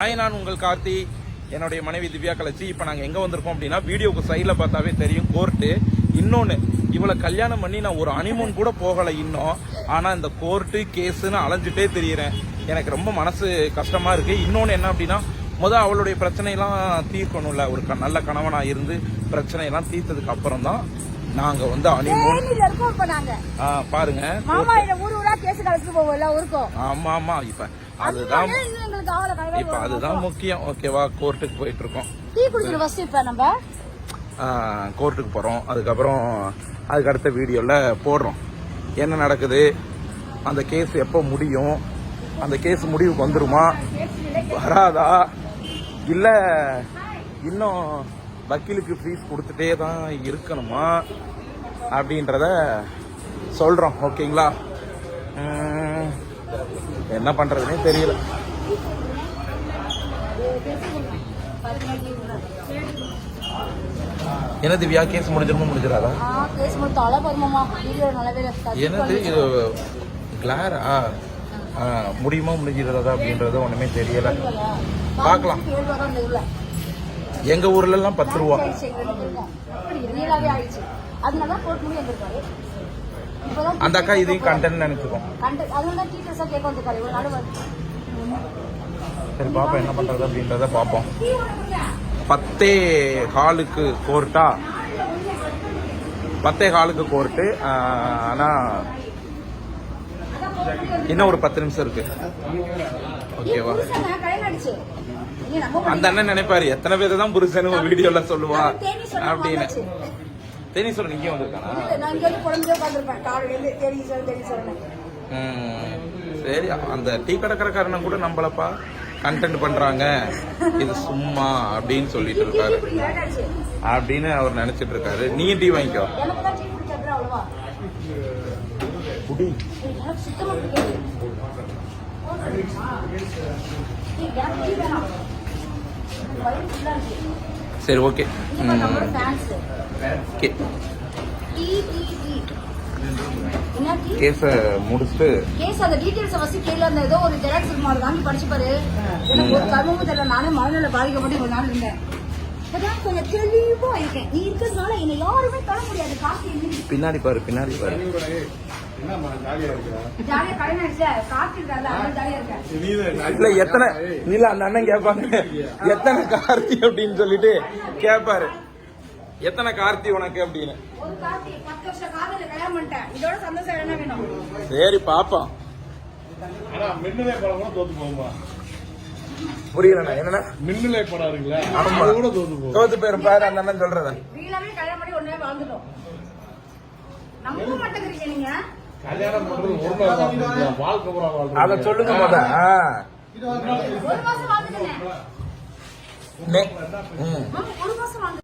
Hi நான் உங்கள் கார்த்தி. என்னுடைய மனைவி திவ்யா கலச்சி. இப்போ நாங்கள் எங்கே வந்திருக்கோம் அப்படின்னா வீடியோக்கு சைடில் பார்த்தாவே தெரியும் கோர்ட்டு இன்னொன்று இவளை கல்யாணம் பண்ணி நான் ஒரு அனிமூன் கூட போகலை இன்னும். ஆனால் இந்த கோர்ட்டு கேஸுன்னு அலைஞ்சிட்டே தெரியுறேன். எனக்கு ரொம்ப மனசு கஷ்டமாக இருக்குது இன்னொன்று என்ன அப்படின்னா முத அவளுடைய பிரச்சனையெல்லாம் தீர்க்கணும்ல. ஒரு க- நல்ல கணவனாக இருந்து பிரச்சனையெல்லாம் தீர்த்ததுக்கு அப்புறம் தான் நாங்கள் வந்து அனிமூன் நாங்க. பாருங்க. ஆமாம் ஆமாம் இப்போ அதுதான் இப்போ அதுதான் முக்கியம். ஓகேவா கோர்ட்டுக்கு போயிட்டு இருக்கோம் டீ குடிக்கணும் ஃபர்ஸ்ட் இப்ப நம்ம? கோர்ட்டுக்கு போகிறோம் அதுக்கப்புறம் அதுக்கு அடுத்த வீடியோவில் போடுறோம். என்ன நடக்குது? அந்த கேஸ் எப்போ முடியும்? அந்த கேஸ் முடிவுக்கு வந்துருமா? வராதா? இல்லை இன்னும் வக்கீலுக்கு ஃபீஸ் கொடுத்துட்டே தான் இருக்கணுமா? அப்படின்றத சொல்கிறோம் ஓகேங்களா என்ன பண்ணுறதுனே தெரியல. என்ன திவ்யா கேஸ் முடிஞ்சிருமா முடிஞ்சிடாதா கேஸ் பதுமாமா வீடியோ நல்லாவே. என்னது இது கிளாரா ஆ, முடியுமா முடிஞ்சிடாதா அப்படின்றது ஒண்ணுமே தெரியல. பார்க்கலாம். எங்க ஊர்ல. எல்லாம் பத்து ரூபா. எங்க ரெண்டு அந்த அக்கா இதையும் கண்டென்ட் நினைச்சுக்கோம். சரி பாப்போம் என்ன பண்றது அப்படின்றத பார்ப்போம் பத்தே ஹாலுக்கு கோர்ட்டா? பத்தே ஹாலுக்கு கோர்ட்டு. ஆனா இன்னும் ஒரு பத்து நிமிஷம் இருக்கு. ஓகேவா? அந்த அண்ணன் நினைப்பாரு எத்தனை பேர் தான் புருஷனு வீடியோல சொல்லுவா? அப்படின்னு. தேனி சொல்ல நீங்க வந்திருக்கானா? இல்ல, நான் இங்க வந்து குழந்தையா உட்கார்ந்திருப்பேன். காலையில தேடி சொல்லு, தேடி சொல்லுன்னு. ம், சரி அந்த டீ கடைக்காரனை கூட நம்மளப்பா கண்டென்ட் பண்றாங்க. இது சும்மா அப்படின்னு சொல்லிட்டு இருக்காரு. அப்படின்னு அவர் நினைச்சிட்டு இருக்காரு. நீ டீ வாங்கிக்கோ. குடி. எனக்கு சரி ஓகே? கேஸ முடிச்சுட்டு கேஸ் அந்த டீடைல்ஸ் ஃபர்ஸ்ட் கேள்வி அந்த ஏதோ ஒரு ஜெராக்ஸ் மாதிரி வாங்கி படிச்சு பாரு எனக்கு ஒரு கர்மமும் தெரியல. நானே மனநிலை பாதிக்கப்பட்டு இவ்வளவு நாள் இருந்தேன். அதான் கொஞ்சம் தெளிவா இருக்கேன். நீ இருக்கிறதுனால என்னை யாருமே தொட முடியாது. காசு பின்னாடி பாரு பின்னாடி பாரு. எத்தனை இல்ல அந்த அண்ணன் கேட்பாங்க எத்தனை கார்த்தி அப்படின்னு சொல்லிட்டு கேட்பாரு எத்தனை கார்த்தி உனக்கு அப்படின்னு. ஒரு காசு பத்து வருஷம் காதல கல்யாணம் பண்ணிட்டேன். இதோட சந்தோஷம் என்ன வேணும்? சரி மின்னலை தோத்து போகுமா? புரியலண்ணா என்னண்ணா? மின்னலை படம் இருக்குல்ல ஆமா. அது கூட தோத்து பேரும் பாரு அந்த அண்ணன் சொல்றத. வீணாவே கல்யாணம் பண்ணி ஒன்னே வாழ்ந்துட்டோம். நம்ப மாட்டேங்கிறீங்க நீங்க? கல்யாணம் பண்றது ஒரு நாள் வாழ்க்கை வாழ்க்கை பூரா வாழ்றது அத சொல்லுங்க முத. ஒரு மாசம் வாழ்ந்துட்டேன். நே- ம். ஒரு மாசம் வாழ்ந்து